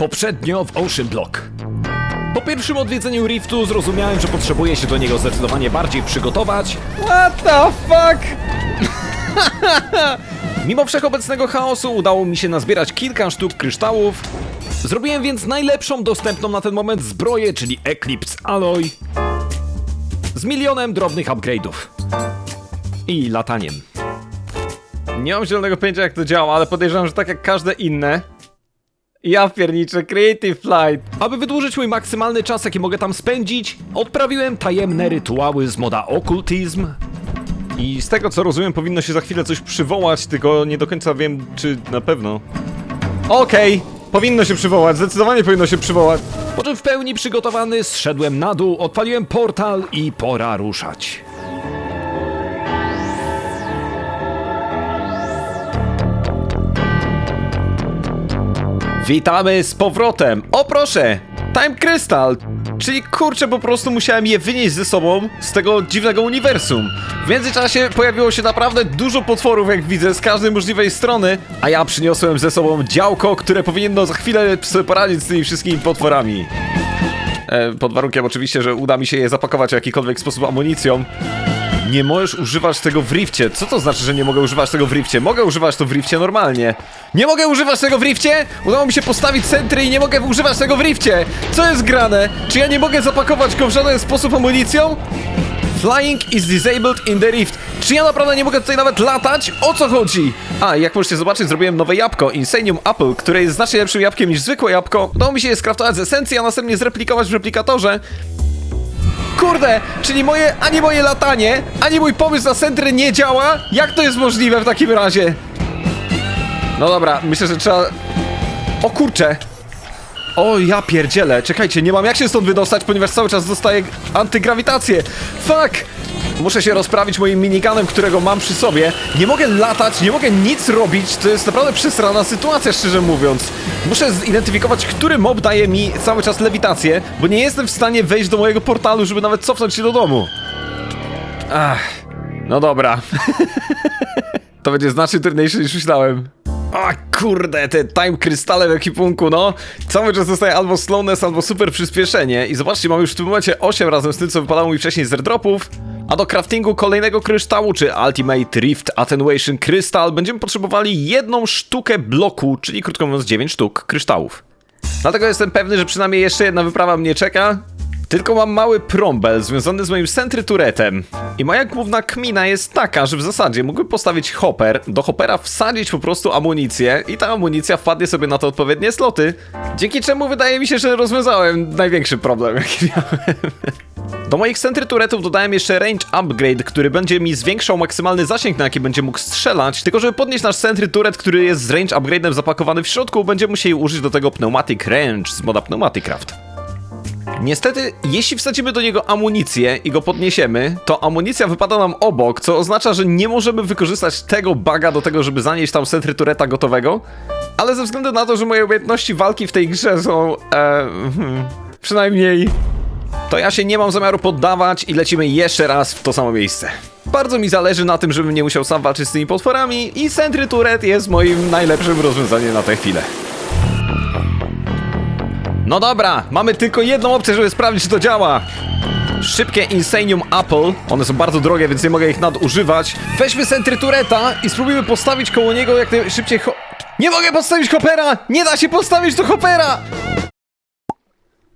poprzednio w Ocean Block. Po pierwszym odwiedzeniu Riftu zrozumiałem, że potrzebuję się do niego zdecydowanie bardziej przygotować. What the fuck? Mimo wszechobecnego chaosu udało mi się nazbierać kilka sztuk kryształów. Zrobiłem więc najlepszą dostępną na ten moment zbroję, czyli Eclipse Alloy. Z milionem drobnych upgrade'ów. I lataniem. Nie mam zielonego pojęcia jak to działa, ale podejrzewam, że tak jak każde inne. Ja pierniczę Creative Flight. Aby wydłużyć mój maksymalny czas, jaki mogę tam spędzić, odprawiłem tajemne rytuały z moda okultyzm. I z tego co rozumiem powinno się za chwilę coś przywołać, tylko nie do końca wiem czy na pewno. Okej, powinno się przywołać, zdecydowanie powinno się przywołać. Po czym w pełni przygotowany zszedłem na dół, odpaliłem portal i pora ruszać. Witamy z powrotem. O proszę, Time Crystal. Czyli kurczę, po prostu musiałem je wynieść ze sobą z tego dziwnego uniwersum. W międzyczasie pojawiło się naprawdę dużo potworów, jak widzę, z każdej możliwej strony, a ja przyniosłem ze sobą działko, które powinno za chwilę sobie poradzić z tymi wszystkimi potworami. E, pod warunkiem oczywiście, że uda mi się je zapakować w jakikolwiek sposób amunicją. Nie możesz używać tego w rifcie. Co to znaczy, że nie mogę używać tego w rifcie? Mogę używać to w rifcie normalnie. Nie mogę używać tego w rifcie? Udało mi się postawić centry i nie mogę używać tego w rifcie. Co jest grane? Czy ja nie mogę zapakować go w żaden sposób amunicją? Flying is disabled in the rift. Czy ja naprawdę nie mogę tutaj nawet latać? O co chodzi? A, jak możecie zobaczyć, zrobiłem nowe jabłko, Insanium Apple, które jest znacznie lepszym jabłkiem niż zwykłe jabłko. Udało mi się je skraftować z esencji, a następnie zreplikować w replikatorze. Kurde, czyli moje, ani moje latanie, ani mój pomysł na centry nie działa? Jak to jest możliwe w takim razie? No dobra, myślę, że trzeba... O kurcze! O ja pierdzielę, czekajcie, nie mam jak się stąd wydostać, ponieważ cały czas dostaję antygrawitację. Fuck! Muszę się rozprawić moim miniganem, którego mam przy sobie. Nie mogę latać, nie mogę nic robić, to jest naprawdę przesrana sytuacja, szczerze mówiąc. Muszę zidentyfikować, który mob daje mi cały czas lewitację, bo nie jestem w stanie wejść do mojego portalu, żeby nawet cofnąć się do domu. Ach, no dobra. to będzie znacznie trudniejsze niż myślałem. A kurde, te time krystale w ekipunku, no. Cały czas dostaję albo slowness, albo super przyspieszenie. I zobaczcie, mam już w tym momencie 8 razem z tym, co wypadało mi wcześniej z airdropów. A do craftingu kolejnego kryształu, czy Ultimate Rift Attenuation Crystal, będziemy potrzebowali jedną sztukę bloku, czyli krótko mówiąc 9 sztuk kryształów. Dlatego jestem pewny, że przynajmniej jeszcze jedna wyprawa mnie czeka. Tylko mam mały prombel związany z moim Sentry Turetem. I moja główna kmina jest taka, że w zasadzie mógłbym postawić hopper, do hoppera wsadzić po prostu amunicję i ta amunicja wpadnie sobie na te odpowiednie sloty. Dzięki czemu wydaje mi się, że rozwiązałem największy problem, jaki miałem. Do moich Sentry Turetów dodałem jeszcze range upgrade, który będzie mi zwiększał maksymalny zasięg, na jaki będzie mógł strzelać. Tylko żeby podnieść nasz Sentry Turet, który jest z range upgrade'em zapakowany w środku, będziemy musieli użyć do tego Pneumatic Range z moda Pneumatic Craft. Niestety, jeśli wsadzimy do niego amunicję i go podniesiemy, to amunicja wypada nam obok, co oznacza, że nie możemy wykorzystać tego baga do tego, żeby zanieść tam Sentry Tureta gotowego. Ale ze względu na to, że moje umiejętności walki w tej grze są... E, hmm, przynajmniej to ja się nie mam zamiaru poddawać i lecimy jeszcze raz w to samo miejsce. Bardzo mi zależy na tym, żebym nie musiał sam walczyć z tymi potworami i Sentry Turret jest moim najlepszym rozwiązaniem na tę chwilę. No dobra, mamy tylko jedną opcję, żeby sprawdzić, czy to działa. Szybkie Insanium Apple, one są bardzo drogie, więc nie mogę ich nadużywać. Weźmy Sentry Tureta i spróbujmy postawić koło niego jak najszybciej ho... Nie mogę postawić Hoppera! Nie da się postawić do Hoppera!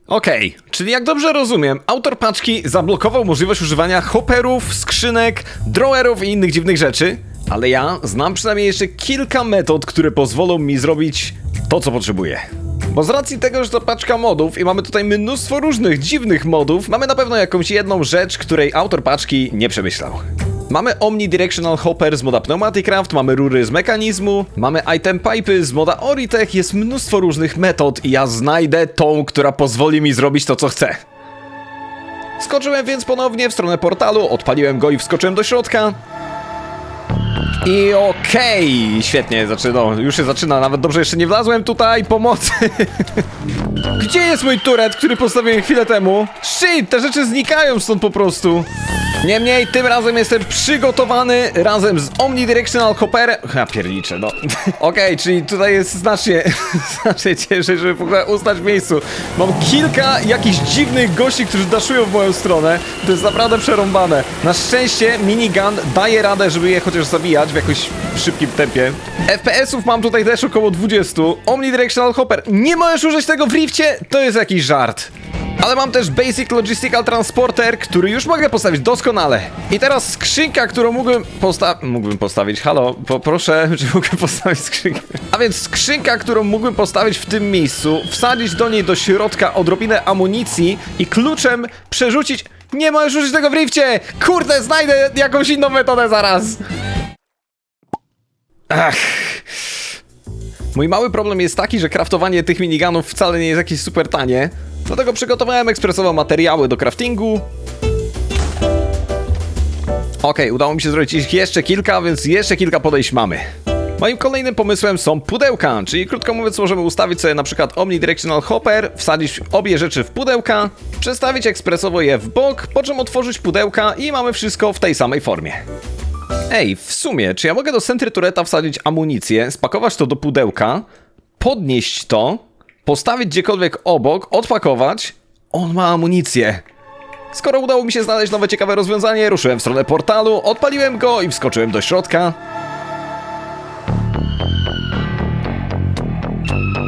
Okej, czyli jak dobrze rozumiem, autor paczki zablokował możliwość używania hopperów, skrzynek, drawerów i innych dziwnych rzeczy, ale ja znam przynajmniej jeszcze kilka metod, które pozwolą mi zrobić to, co potrzebuję. Bo z racji tego, że to paczka modów i mamy tutaj mnóstwo różnych dziwnych modów, mamy na pewno jakąś jedną rzecz, której autor paczki nie przemyślał. Mamy Omnidirectional Hopper z moda Pneumatic Craft, mamy rury z mechanizmu, mamy item pipe z moda Oritech, jest mnóstwo różnych metod i ja znajdę tą, która pozwoli mi zrobić to, co chcę. Skoczyłem więc ponownie w stronę portalu, odpaliłem go i wskoczyłem do środka. I okej, świetnie, zaczyna, no, już się zaczyna, nawet dobrze jeszcze nie wlazłem tutaj, pomocy. Gdzie jest mój turet, który postawiłem chwilę temu? Shit, te rzeczy znikają stąd po prostu. Niemniej, tym razem jestem przygotowany razem z Omnidirectional Hopperem. Ja pierniczę, no. Okej, czyli tutaj jest znacznie, znacznie ciężej, żeby w ogóle ustać w miejscu. Mam kilka jakichś dziwnych gości, którzy daszują w moją stronę. To jest naprawdę przerąbane. Na szczęście minigun daje radę, żeby je chociaż zabijać w jakoś szybkim tempie. FPS-ów mam tutaj też około 20. Omnidirectional Hopper. Nie możesz użyć tego w rifcie? To jest jakiś żart. Ale mam też Basic Logistical Transporter, który już mogę postawić doskonale. I teraz skrzynka, którą mógłbym postawić... Mógłbym postawić, halo, poproszę, czy mogę postawić skrzynkę? A więc skrzynka, którą mógłbym postawić w tym miejscu, wsadzić do niej do środka odrobinę amunicji i kluczem przerzucić... Nie możesz użyć tego w rifcie! Kurde, znajdę jakąś inną metodę zaraz! Ach... Mój mały problem jest taki, że kraftowanie tych minigunów wcale nie jest jakieś super tanie. Dlatego przygotowałem ekspresowo materiały do craftingu. Okej, udało mi się zrobić ich jeszcze kilka, więc jeszcze kilka podejść mamy. Moim kolejnym pomysłem są pudełka, czyli krótko mówiąc możemy ustawić sobie na przykład Omnidirectional Hopper, wsadzić obie rzeczy w pudełka, przestawić ekspresowo je w bok, po czym otworzyć pudełka i mamy wszystko w tej samej formie. Ej, w sumie, czy ja mogę do centry tureta wsadzić amunicję, spakować to do pudełka, podnieść to, postawić gdziekolwiek obok, odpakować? On ma amunicję. Skoro udało mi się znaleźć nowe ciekawe rozwiązanie, ruszyłem w stronę portalu, odpaliłem go i wskoczyłem do środka.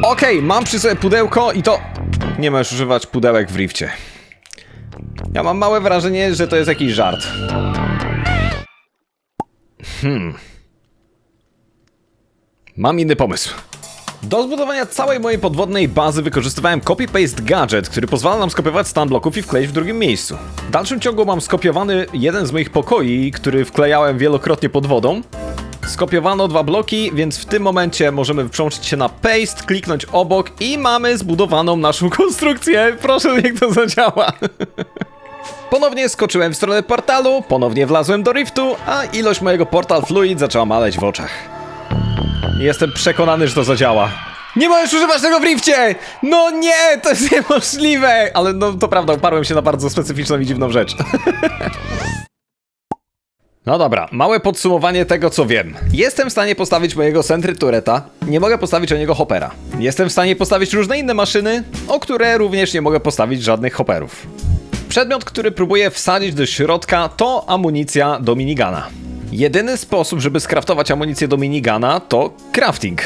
Okej, mam przy sobie pudełko i to... Nie możesz używać pudełek w rifcie. Ja mam małe wrażenie, że to jest jakiś żart. Mam inny pomysł. Do zbudowania całej mojej podwodnej bazy wykorzystywałem copy-paste gadget, który pozwala nam skopiować stan bloków i wkleić w drugim miejscu. W dalszym ciągu mam skopiowany jeden z moich pokoi, który wklejałem wielokrotnie pod wodą. Skopiowano dwa bloki, więc w tym momencie możemy przełączyć się na paste, kliknąć obok i mamy zbudowaną naszą konstrukcję. Proszę, niech to zadziała. Ponownie skoczyłem w stronę portalu, ponownie wlazłem do riftu, a ilość mojego portal fluid zaczęła maleć w oczach. Jestem przekonany, że to zadziała. Nie możesz używać tego w rifcie! No nie, to jest niemożliwe! Ale no to prawda, uparłem się na bardzo specyficzną i dziwną rzecz. No dobra, małe podsumowanie tego co wiem. Jestem w stanie postawić mojego Sentry Tureta, nie mogę postawić o niego Hoppera. Jestem w stanie postawić różne inne maszyny, o które również nie mogę postawić żadnych Hopperów. Przedmiot, który próbuję wsadzić do środka to amunicja do minigana. Jedyny sposób, żeby skraftować amunicję do minigana to crafting.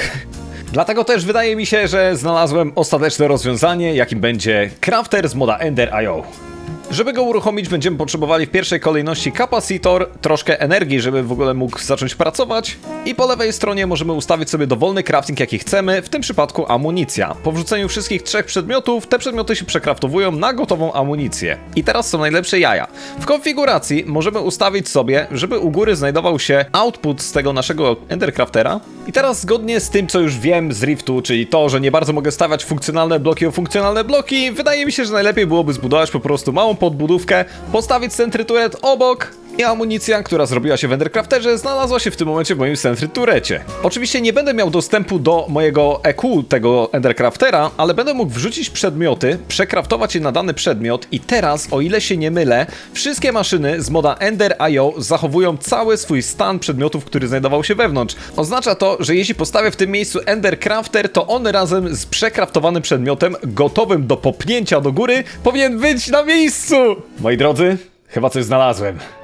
Dlatego też wydaje mi się, że znalazłem ostateczne rozwiązanie, jakim będzie crafter z moda Ender.io. Żeby go uruchomić, będziemy potrzebowali w pierwszej kolejności kapacitor, troszkę energii, żeby w ogóle mógł zacząć pracować. I po lewej stronie możemy ustawić sobie dowolny crafting, jaki chcemy, w tym przypadku amunicja. Po wrzuceniu wszystkich trzech przedmiotów, te przedmioty się przekraftowują na gotową amunicję. I teraz są najlepsze jaja. W konfiguracji możemy ustawić sobie, żeby u góry znajdował się output z tego naszego Endercraftera. I teraz zgodnie z tym, co już wiem z Riftu, czyli to, że nie bardzo mogę stawiać funkcjonalne bloki o funkcjonalne bloki, wydaje mi się, że najlepiej byłoby zbudować po prostu małą podbudówkę, postawić Sentry Turret obok amunicja, która zrobiła się w Endercrafterze, znalazła się w tym momencie w moim Sentry Turrecie. Oczywiście nie będę miał dostępu do mojego EQ tego Endercraftera, ale będę mógł wrzucić przedmioty, przekraftować je na dany przedmiot i teraz, o ile się nie mylę, wszystkie maszyny z moda Ender.io zachowują cały swój stan przedmiotów, który znajdował się wewnątrz. Oznacza to, że jeśli postawię w tym miejscu Endercrafter, to on razem z przekraftowanym przedmiotem, gotowym do popnięcia do góry, powinien być na miejscu! Moi drodzy, chyba coś znalazłem.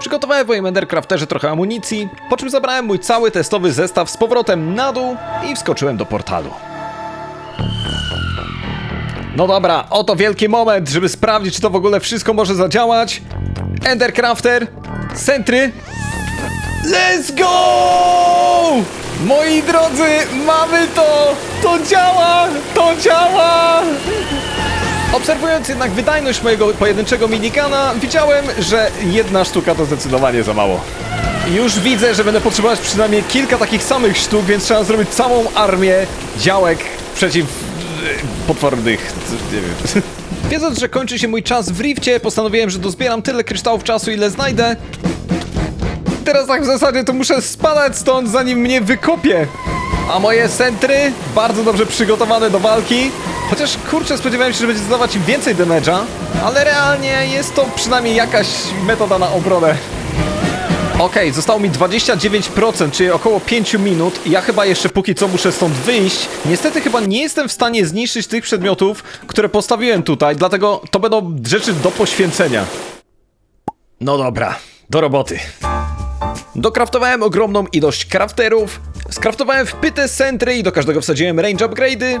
Przygotowałem w moim Endercrafterze trochę amunicji, po czym zabrałem mój cały testowy zestaw z powrotem na dół i wskoczyłem do portalu. No dobra, oto wielki moment, żeby sprawdzić, czy to w ogóle wszystko może zadziałać. Endercrafter, Sentry. Let's go! Moi drodzy, mamy to! To działa! To działa! Obserwując jednak wydajność mojego pojedynczego minigana, widziałem, że jedna sztuka to zdecydowanie za mało. Już widzę, że będę potrzebować przynajmniej kilka takich samych sztuk, więc trzeba zrobić całą armię działek przeciw e, potwornych. nie wiem. Wiedząc, że kończy się mój czas w rifcie, postanowiłem, że dozbieram tyle kryształów czasu, ile znajdę. Teraz tak w zasadzie to muszę spadać stąd, zanim mnie wykopie. A moje centry, bardzo dobrze przygotowane do walki, Chociaż kurczę, spodziewałem się, że będzie zadawać im więcej damage'a, ale realnie jest to przynajmniej jakaś metoda na obronę. Okej, zostało mi 29%, czyli około 5 minut ja chyba jeszcze póki co muszę stąd wyjść. Niestety chyba nie jestem w stanie zniszczyć tych przedmiotów, które postawiłem tutaj, dlatego to będą rzeczy do poświęcenia. No dobra, do roboty. Dokraftowałem ogromną ilość crafterów, skraftowałem wpyte centry i do każdego wsadziłem range upgrade'y.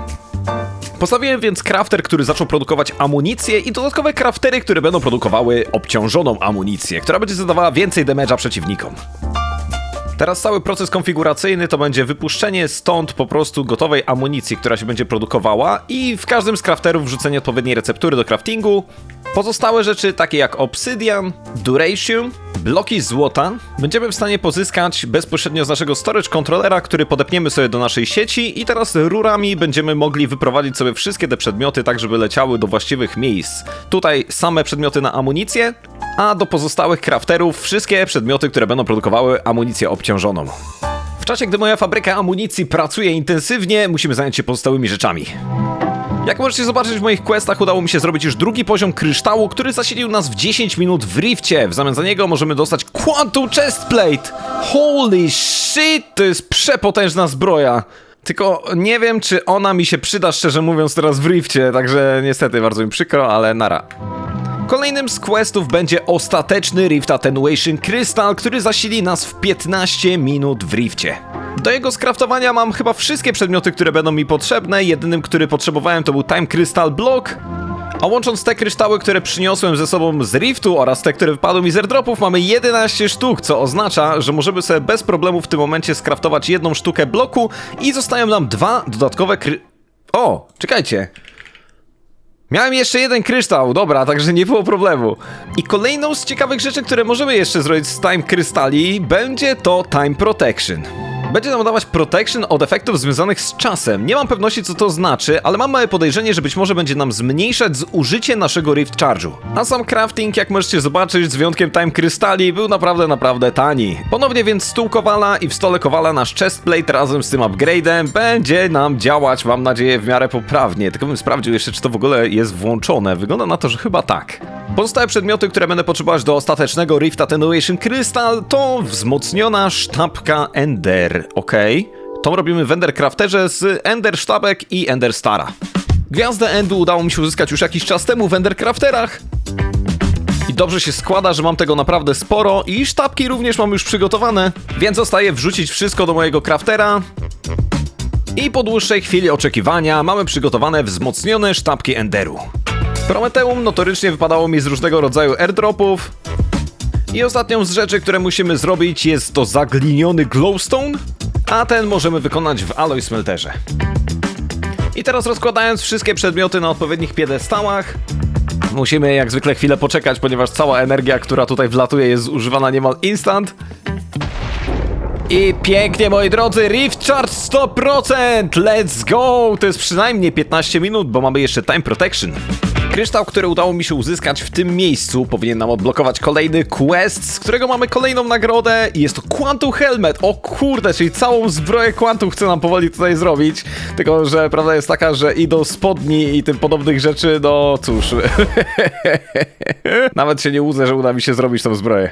Postawiłem więc crafter, który zaczął produkować amunicję i dodatkowe craftery, które będą produkowały obciążoną amunicję, która będzie zadawała więcej damage'a przeciwnikom. Teraz cały proces konfiguracyjny to będzie wypuszczenie stąd po prostu gotowej amunicji, która się będzie produkowała i w każdym z crafterów wrzucenie odpowiedniej receptury do craftingu. Pozostałe rzeczy takie jak obsydian, duration, bloki złota będziemy w stanie pozyskać bezpośrednio z naszego storage kontrolera, który podepniemy sobie do naszej sieci i teraz rurami będziemy mogli wyprowadzić sobie wszystkie te przedmioty tak, żeby leciały do właściwych miejsc. Tutaj same przedmioty na amunicję, a do pozostałych crafterów wszystkie przedmioty, które będą produkowały amunicję obciążoną. W czasie, gdy moja fabryka amunicji pracuje intensywnie, musimy zająć się pozostałymi rzeczami. Jak możecie zobaczyć w moich questach udało mi się zrobić już drugi poziom kryształu, który zasilił nas w 10 minut w rifcie. W zamian za niego możemy dostać Quantum Chestplate! Holy shit, to jest przepotężna zbroja. Tylko nie wiem, czy ona mi się przyda, szczerze mówiąc, teraz w rifcie, także niestety bardzo mi przykro, ale nara. Kolejnym z questów będzie ostateczny Rift Attenuation Crystal, który zasili nas w 15 minut w rifcie. Do jego skraftowania mam chyba wszystkie przedmioty, które będą mi potrzebne. Jedynym, który potrzebowałem to był Time Crystal Block. A łącząc te kryształy, które przyniosłem ze sobą z Riftu oraz te, które wypadły mi z airdropów, mamy 11 sztuk, co oznacza, że możemy sobie bez problemu w tym momencie skraftować jedną sztukę bloku i zostają nam dwa dodatkowe kry... O, czekajcie. Miałem jeszcze jeden kryształ, dobra, także nie było problemu. I kolejną z ciekawych rzeczy, które możemy jeszcze zrobić z Time Krystali, będzie to Time Protection. Będzie nam dawać protection od efektów związanych z czasem. Nie mam pewności co to znaczy, ale mam małe podejrzenie, że być może będzie nam zmniejszać zużycie naszego Rift Charge'u. A sam crafting, jak możecie zobaczyć, z wyjątkiem Time Krystali, był naprawdę, naprawdę tani. Ponownie więc stół Kowala i w stole Kowala nasz chestplate razem z tym upgrade'em będzie nam działać, mam nadzieję, w miarę poprawnie. Tylko bym sprawdził jeszcze, czy to w ogóle jest włączone. Wygląda na to, że chyba tak. Pozostałe przedmioty, które będę potrzebować do ostatecznego Rift Attenuation Crystal to wzmocniona sztabka Ender, ok? Tą robimy w Ender Crafterze z Ender Sztabek i Ender Stara. Gwiazdę Endu udało mi się uzyskać już jakiś czas temu w Ender Crafterach. I dobrze się składa, że mam tego naprawdę sporo i sztabki również mam już przygotowane, więc zostaje wrzucić wszystko do mojego craftera. I po dłuższej chwili oczekiwania mamy przygotowane wzmocnione sztabki Enderu. Prometeum notorycznie wypadało mi z różnego rodzaju airdropów. I ostatnią z rzeczy, które musimy zrobić jest to zagliniony glowstone, a ten możemy wykonać w alloy smelterze. I teraz rozkładając wszystkie przedmioty na odpowiednich piedestałach, musimy jak zwykle chwilę poczekać, ponieważ cała energia, która tutaj wlatuje jest zużywana niemal instant. I pięknie, moi drodzy, Rift Charge 100%! Let's go! To jest przynajmniej 15 minut, bo mamy jeszcze Time Protection. Kryształ, który udało mi się uzyskać w tym miejscu, powinien nam odblokować kolejny quest, z którego mamy kolejną nagrodę i jest to Quantum Helmet. O kurde, czyli całą zbroję Quantum chce nam powoli tutaj zrobić. Tylko, że prawda jest taka, że i do spodni i tym podobnych rzeczy, no cóż. Nawet się nie łudzę, że uda mi się zrobić tą zbroję.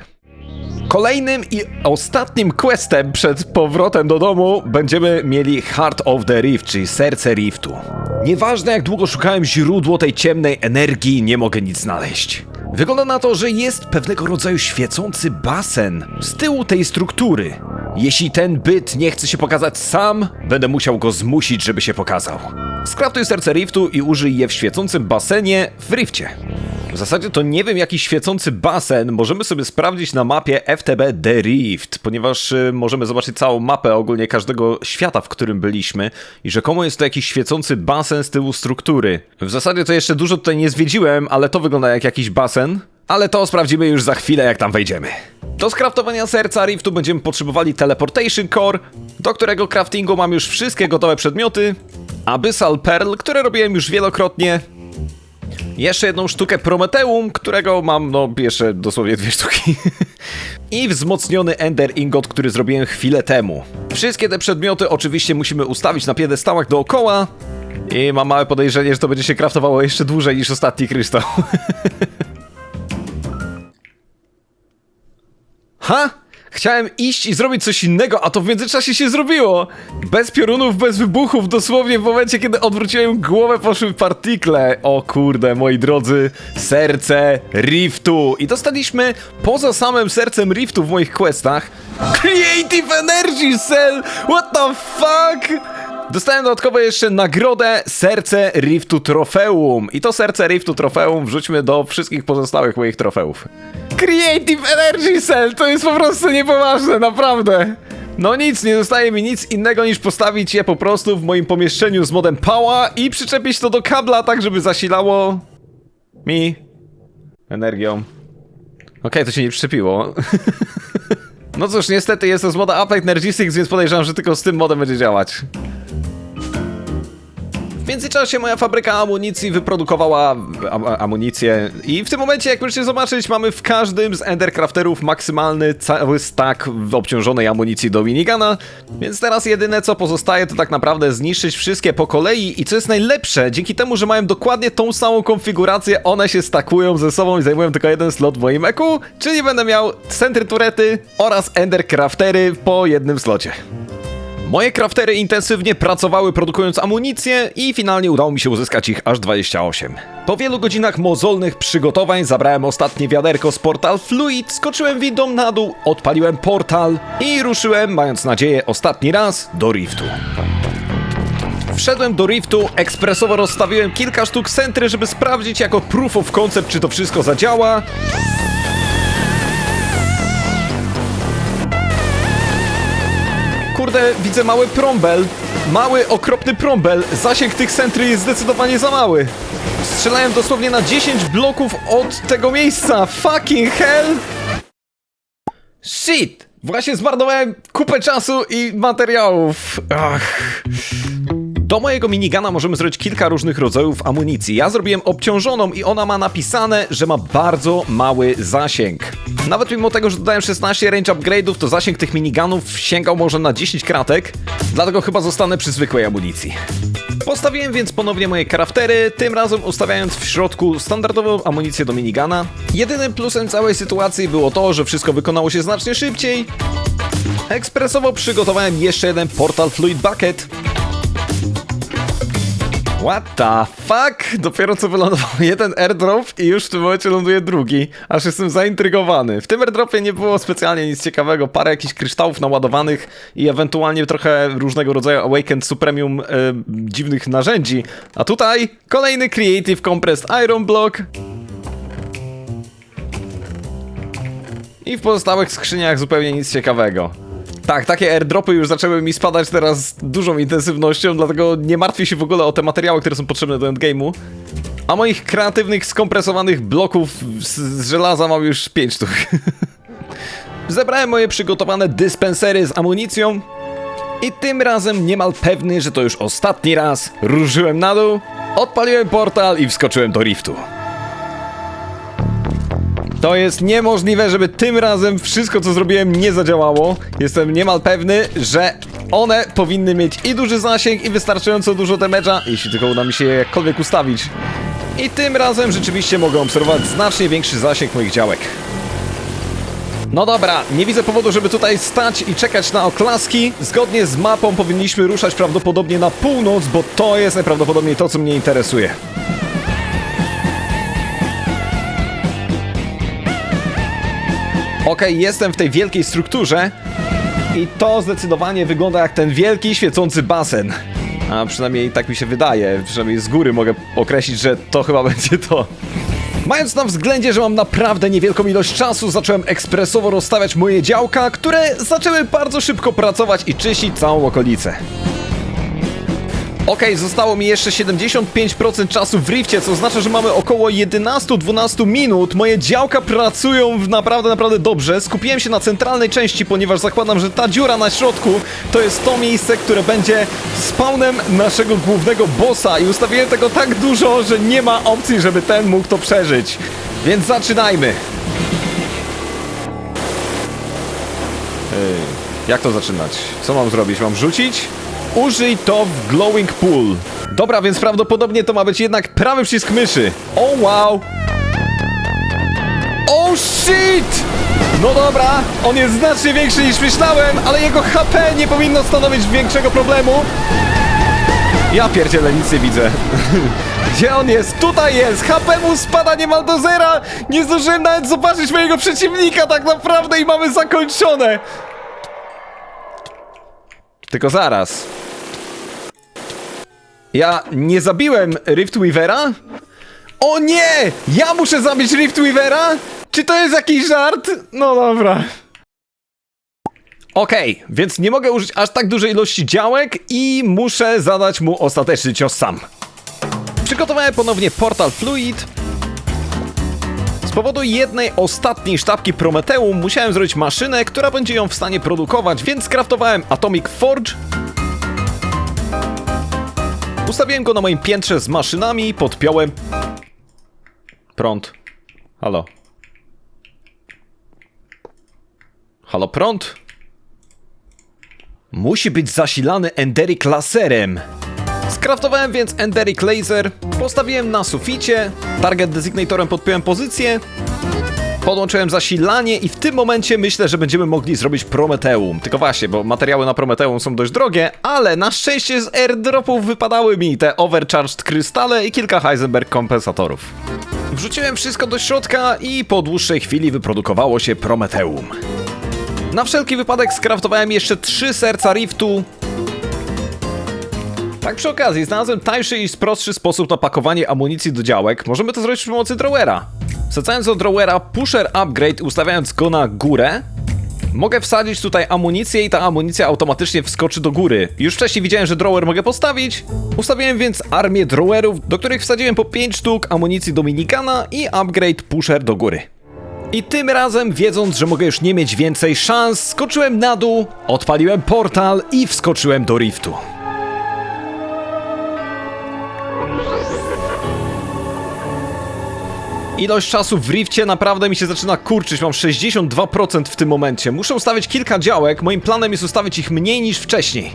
Kolejnym i ostatnim questem przed powrotem do domu będziemy mieli Heart of the Rift, czyli serce Riftu. Nieważne jak długo szukałem źródło tej ciemnej energii, nie mogę nic znaleźć. Wygląda na to, że jest pewnego rodzaju świecący basen z tyłu tej struktury. Jeśli ten byt nie chce się pokazać sam, będę musiał go zmusić, żeby się pokazał. Skraftuj serce Riftu i użyj je w świecącym basenie w Rifcie. W zasadzie to nie wiem jaki świecący basen możemy sobie sprawdzić na mapie FTB The Rift, ponieważ y, możemy zobaczyć całą mapę ogólnie każdego świata, w którym byliśmy i rzekomo jest to jakiś świecący basen z tyłu struktury. W zasadzie to jeszcze dużo tutaj nie zwiedziłem, ale to wygląda jak jakiś basen. Ale to sprawdzimy już za chwilę, jak tam wejdziemy. Do skraftowania serca Riftu będziemy potrzebowali Teleportation Core, do którego craftingu mam już wszystkie gotowe przedmioty, Abyssal Pearl, które robiłem już wielokrotnie, jeszcze jedną sztukę Prometeum, którego mam, no, jeszcze dosłownie dwie sztuki. I wzmocniony Ender Ingot, który zrobiłem chwilę temu. Wszystkie te przedmioty oczywiście musimy ustawić na piedestałach dookoła. I mam małe podejrzenie, że to będzie się kraftowało jeszcze dłużej niż ostatni kryształ. Ha! Chciałem iść i zrobić coś innego, a to w międzyczasie się zrobiło! Bez piorunów, bez wybuchów, dosłownie w momencie, kiedy odwróciłem głowę, poszły partikle. O kurde, moi drodzy, serce Riftu. I dostaliśmy poza samym sercem Riftu w moich questach Creative Energy Cell! What the fuck? Dostałem dodatkowo jeszcze nagrodę Serce Riftu Trofeum. I to Serce Riftu Trofeum wrzućmy do wszystkich pozostałych moich trofeów. Creative Energy Cell! To jest po prostu niepoważne, naprawdę! No nic, nie zostaje mi nic innego niż postawić je po prostu w moim pomieszczeniu z modem Pała i przyczepić to do kabla tak, żeby zasilało mi energią. Okej, to się nie przyczepiło. no cóż, niestety jest to z moda Applied Energistics, więc podejrzewam, że tylko z tym modem będzie działać. W międzyczasie moja fabryka amunicji wyprodukowała am amunicję i w tym momencie, jak możecie zobaczyć, mamy w każdym z Endercrafterów maksymalny cały stack obciążonej amunicji do minigana, więc teraz jedyne co pozostaje to tak naprawdę zniszczyć wszystkie po kolei i co jest najlepsze, dzięki temu, że mają dokładnie tą samą konfigurację, one się stakują ze sobą i zajmują tylko jeden slot w moim eku, czyli będę miał centry turety oraz Endercraftery po jednym slocie. Moje craftery intensywnie pracowały produkując amunicję i finalnie udało mi się uzyskać ich aż 28. Po wielu godzinach mozolnych przygotowań zabrałem ostatnie wiaderko z Portal Fluid, skoczyłem windą na dół, odpaliłem portal i ruszyłem, mając nadzieję, ostatni raz do Riftu. Wszedłem do Riftu, ekspresowo rozstawiłem kilka sztuk sentry, żeby sprawdzić jako proof of concept, czy to wszystko zadziała. Kurde, widzę mały prombel. Mały, okropny prombel. Zasięg tych centry jest zdecydowanie za mały. Strzelałem dosłownie na 10 bloków od tego miejsca. Fucking hell! Shit! Właśnie zmarnowałem kupę czasu i materiałów. Ach. Do mojego minigana możemy zrobić kilka różnych rodzajów amunicji. Ja zrobiłem obciążoną i ona ma napisane, że ma bardzo mały zasięg. Nawet mimo tego, że dodałem 16 range upgrade'ów, to zasięg tych miniganów sięgał może na 10 kratek, dlatego chyba zostanę przy zwykłej amunicji. Postawiłem więc ponownie moje craftery, tym razem ustawiając w środku standardową amunicję do minigana. Jedynym plusem całej sytuacji było to, że wszystko wykonało się znacznie szybciej. Ekspresowo przygotowałem jeszcze jeden Portal Fluid Bucket, What the fuck? Dopiero co wylądował jeden airdrop i już w tym momencie ląduje drugi. Aż jestem zaintrygowany. W tym airdropie nie było specjalnie nic ciekawego. Parę jakichś kryształów naładowanych i ewentualnie trochę różnego rodzaju Awakened Supremium e, dziwnych narzędzi. A tutaj kolejny Creative Compressed Iron Block. I w pozostałych skrzyniach zupełnie nic ciekawego. Tak, takie airdropy już zaczęły mi spadać teraz z dużą intensywnością, dlatego nie martwię się w ogóle o te materiały, które są potrzebne do endgame'u. A moich kreatywnych, skompresowanych bloków z, z żelaza mam już 5 sztuk. Zebrałem moje przygotowane dyspensery z amunicją i tym razem niemal pewny, że to już ostatni raz, ruszyłem na dół, odpaliłem portal i wskoczyłem do riftu. To jest niemożliwe, żeby tym razem wszystko, co zrobiłem, nie zadziałało. Jestem niemal pewny, że one powinny mieć i duży zasięg, i wystarczająco dużo damage'a, jeśli tylko uda mi się je jakkolwiek ustawić. I tym razem rzeczywiście mogę obserwować znacznie większy zasięg moich działek. No dobra, nie widzę powodu, żeby tutaj stać i czekać na oklaski. Zgodnie z mapą powinniśmy ruszać prawdopodobnie na północ, bo to jest najprawdopodobniej to, co mnie interesuje. Okej, jestem w tej wielkiej strukturze i to zdecydowanie wygląda jak ten wielki, świecący basen. A przynajmniej tak mi się wydaje, przynajmniej z góry mogę określić, że to chyba będzie to. Mając na względzie, że mam naprawdę niewielką ilość czasu, zacząłem ekspresowo rozstawiać moje działka, które zaczęły bardzo szybko pracować i czyścić całą okolicę. Okej, zostało mi jeszcze 75% czasu w rifcie, co oznacza, że mamy około 11-12 minut. Moje działka pracują naprawdę, naprawdę dobrze. Skupiłem się na centralnej części, ponieważ zakładam, że ta dziura na środku to jest to miejsce, które będzie spawnem naszego głównego bossa i ustawiłem tego tak dużo, że nie ma opcji, żeby ten mógł to przeżyć. Więc zaczynajmy. Ej, jak to zaczynać? Co mam zrobić? Mam rzucić? Użyj to w Glowing Pool. Dobra, więc prawdopodobnie to ma być jednak prawy przycisk myszy. O wow! Oh shit! No dobra, on jest znacznie większy niż myślałem, ale jego HP nie powinno stanowić większego problemu. Ja pierdzielę, nic nie widzę. Gdzie on jest? Tutaj jest! HP mu spada niemal do zera! Nie zdążyłem nawet zobaczyć mojego przeciwnika tak naprawdę i mamy zakończone! Tylko zaraz. Ja nie zabiłem Rift Weavera? O nie! Ja muszę zabić Rift Weavera? Czy to jest jakiś żart? No dobra. Okej, więc nie mogę użyć aż tak dużej ilości działek i muszę zadać mu ostateczny cios sam. Przygotowałem ponownie Portal Fluid. Z powodu jednej ostatniej sztabki Prometeum musiałem zrobić maszynę, która będzie ją w stanie produkować, więc skraftowałem Atomic Forge. Ustawiłem go na moim piętrze z maszynami, podpiąłem prąd. Halo. Halo, prąd? Musi być zasilany Enderic laserem. Skraftowałem więc Enderic Laser, postawiłem na suficie, target designatorem podpiąłem pozycję, podłączyłem zasilanie i w tym momencie myślę, że będziemy mogli zrobić Prometeum. Tylko właśnie, bo materiały na Prometeum są dość drogie, ale na szczęście z airdropów wypadały mi te overcharged krystale i kilka Heisenberg kompensatorów. Wrzuciłem wszystko do środka i po dłuższej chwili wyprodukowało się Prometeum. Na wszelki wypadek skraftowałem jeszcze trzy serca Riftu. Tak przy okazji, znalazłem tańszy i prostszy sposób na pakowanie amunicji do działek. Możemy to zrobić przy pomocy drawera. Wsadzając do drawera pusher upgrade, ustawiając go na górę, mogę wsadzić tutaj amunicję i ta amunicja automatycznie wskoczy do góry. Już wcześniej widziałem, że drawer mogę postawić. Ustawiłem więc armię drawerów, do których wsadziłem po 5 sztuk amunicji do minigana i upgrade pusher do góry. I tym razem, wiedząc, że mogę już nie mieć więcej szans, skoczyłem na dół, odpaliłem portal i wskoczyłem do riftu. Ilość czasu w rifcie naprawdę mi się zaczyna kurczyć, mam 62% w tym momencie. Muszę ustawić kilka działek, moim planem jest ustawić ich mniej niż wcześniej.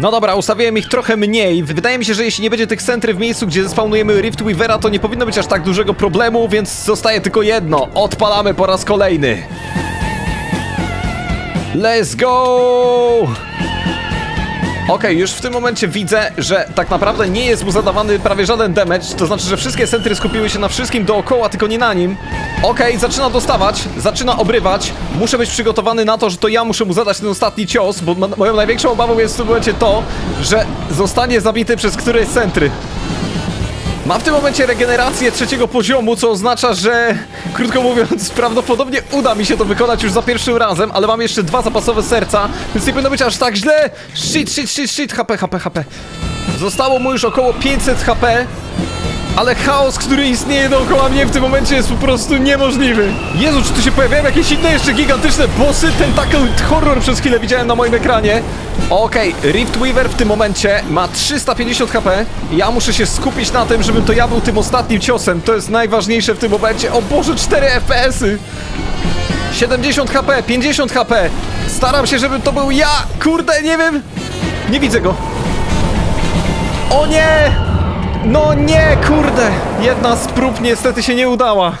No dobra, ustawiłem ich trochę mniej. Wydaje mi się, że jeśli nie będzie tych centry w miejscu, gdzie spawnujemy Rift Weavera, to nie powinno być aż tak dużego problemu, więc zostaje tylko jedno. Odpalamy po raz kolejny. Let's go! Okej, już w tym momencie widzę, że tak naprawdę nie jest mu zadawany prawie żaden damage, to znaczy, że wszystkie centry skupiły się na wszystkim dookoła, tylko nie na nim. Okej, zaczyna dostawać, zaczyna obrywać. Muszę być przygotowany na to, że to ja muszę mu zadać ten ostatni cios, bo moją największą obawą jest w tym momencie to, że zostanie zabity przez któreś centry. Ma w tym momencie regenerację trzeciego poziomu, co oznacza, że krótko mówiąc, prawdopodobnie uda mi się to wykonać już za pierwszym razem, ale mam jeszcze dwa zapasowe serca, więc nie powinno być aż tak źle. Shit, shit, shit, shit, HP, HP, HP. Zostało mu już około 500 HP, ale chaos, który istnieje dookoła mnie w tym momencie jest po prostu niemożliwy. Jezu, czy tu się pojawiają jakieś inne jeszcze gigantyczne bossy? Tentacle Horror przez chwilę widziałem na moim ekranie. Okej, Rift Weaver w tym momencie ma 350 HP. Ja muszę się skupić na tym, żebym to ja był tym ostatnim ciosem. To jest najważniejsze w tym momencie. O Boże, 4 FPS-y! 70 HP, 50 HP. Staram się, żeby to był ja. Kurde, nie wiem. Nie widzę go. O nie! No nie, kurde! Jedna z prób niestety się nie udała.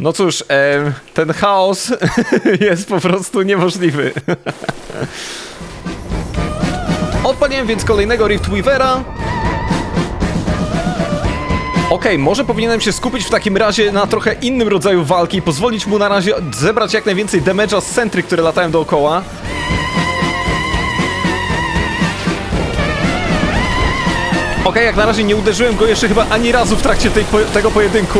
No cóż, em, ten chaos jest po prostu niemożliwy. Odpaliłem więc kolejnego Rift Weavera. Okej, może powinienem się skupić w takim razie na trochę innym rodzaju walki i pozwolić mu na razie zebrać jak najwięcej damage'a z centry, które latają dookoła. Okej, jak na razie nie uderzyłem go jeszcze chyba ani razu w trakcie tej, tego pojedynku.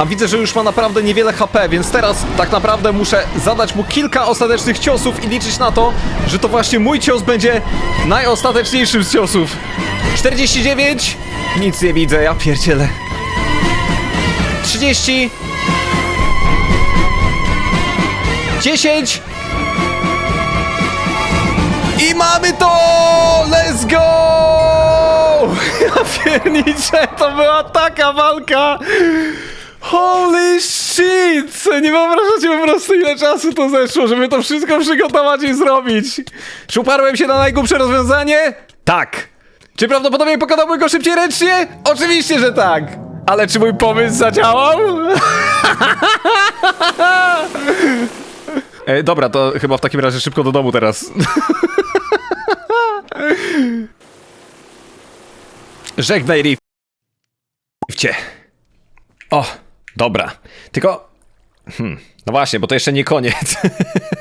A widzę, że już ma naprawdę niewiele HP, więc teraz tak naprawdę muszę zadać mu kilka ostatecznych ciosów i liczyć na to, że to właśnie mój cios będzie najostateczniejszym z ciosów. 49. Nic nie widzę, ja pierdzielę. 30. 10. I mamy to! Let's go! Ja pierniczę, to była taka walka! Holy shit! Nie wyobrażacie po prostu ile czasu to zeszło, żeby to wszystko przygotować i zrobić. Czy uparłem się na najgłupsze rozwiązanie? Tak. Czy prawdopodobnie pokonałbym go szybciej ręcznie? Oczywiście, że tak. Ale czy mój pomysł zadziałał? e, dobra, to chyba w takim razie szybko do domu teraz. Żegnaj, Rifcie. O, dobra. Tylko. Hmm, no właśnie, bo to jeszcze nie koniec.